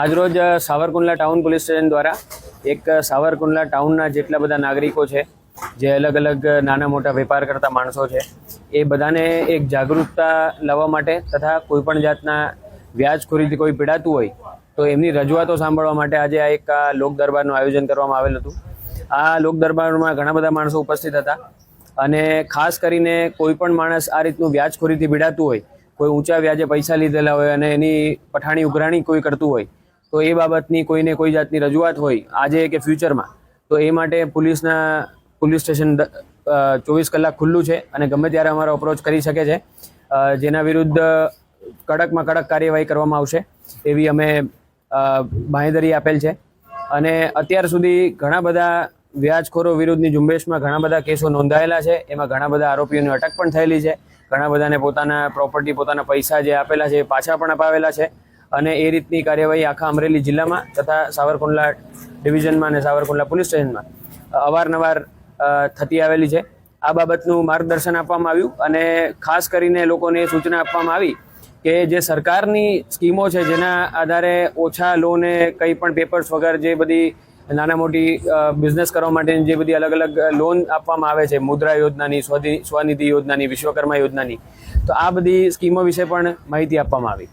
આજરોજ Savarkundla town police station દ્વારા એક સાવરકુંડલા ટાઉનના જેટલા બધા નાગરિકો છે, જે અલગ અલગ નાના મોટા વેપાર કરતા માણસો છે, એ બધાને એક જાગૃતતા લાવવા માટે તથા કોઈપણ જાતના વ્યાજખોરીથી કોઈ પીડાતું હોય, તો એમની રજૂઆતો સાંભળવા માટે આજે આ એક લોક દરબારનું આયોજન કરવામાં આવેલ હતું. આ લોક દરબારમાં ઘણા બધા માણસો ઉપસ્થિત હતા અને ખાસ કરીને કોઈ પણ માણસ આ રીતનું વ્યાજખોરીથી પીડાતું હોય, કોઈ ઊંચા વ્યાજે પૈસા લીધેલા હોય અને એની પઠાણી ઉઘરાણી કોઈ કરતું હોય તો એ બાબતની કોઈને કોઈ જાતની રજૂઆત હોય આજે કે ફ્યુચરમાં તો એ માટે પોલીસના, પોલીસ સ્ટેશન ચોવીસ કલાક ખુલ્લું છે અને ગમે ત્યારે અમારો અપ્રોચ કરી શકે છે. જેના વિરુદ્ધ કડકમાં કડક કાર્યવાહી કરવામાં આવશે એવી અમે બાંહેધરી આપેલ છે. અને અત્યાર સુધી ઘણા બધા વ્યાજખોરો વિરુદ્ધની ઝુંબેશમાં ઘણા બધા કેસો નોંધાયેલા છે. એમાં ઘણા બધા આરોપીઓની અટક પણ થયેલી છે. ઘણા બધાને પોતાના પ્રોપર્ટી પોતાના પૈસા જે આપેલા છે એ પાછા પણ અપાવેલા છે. અને એ રીતની કાર્યવાહી આખા અમરેલી જિલ્લામાં તથા સાવરકુંડલા ડિવિઝનમાં અને સાવરકુંડલા પોલીસ સ્ટેશનમાં અવારનવાર થતી આવેલી છે. આ બાબતનું માર્ગદર્શન આપવામાં આવ્યું અને ખાસ કરીને લોકોને એ સૂચના આપવામાં આવી કે જે સરકારની સ્કીમો છે, જેના આધારે ઓછા લોને કંઈ પણ પેપર્સ વગર જે બધી નાના મોટી બિઝનેસ કરવા માટેની જે બધી અલગ અલગ લોન આપવામાં આવે છે, મુદ્રા યોજનાની સ્વનિધિ સ્વનિધિ યોજનાની, વિશ્વકર્મા યોજનાની, તો આ બધી સ્કીમો વિશે પણ માહિતી આપવામાં આવી.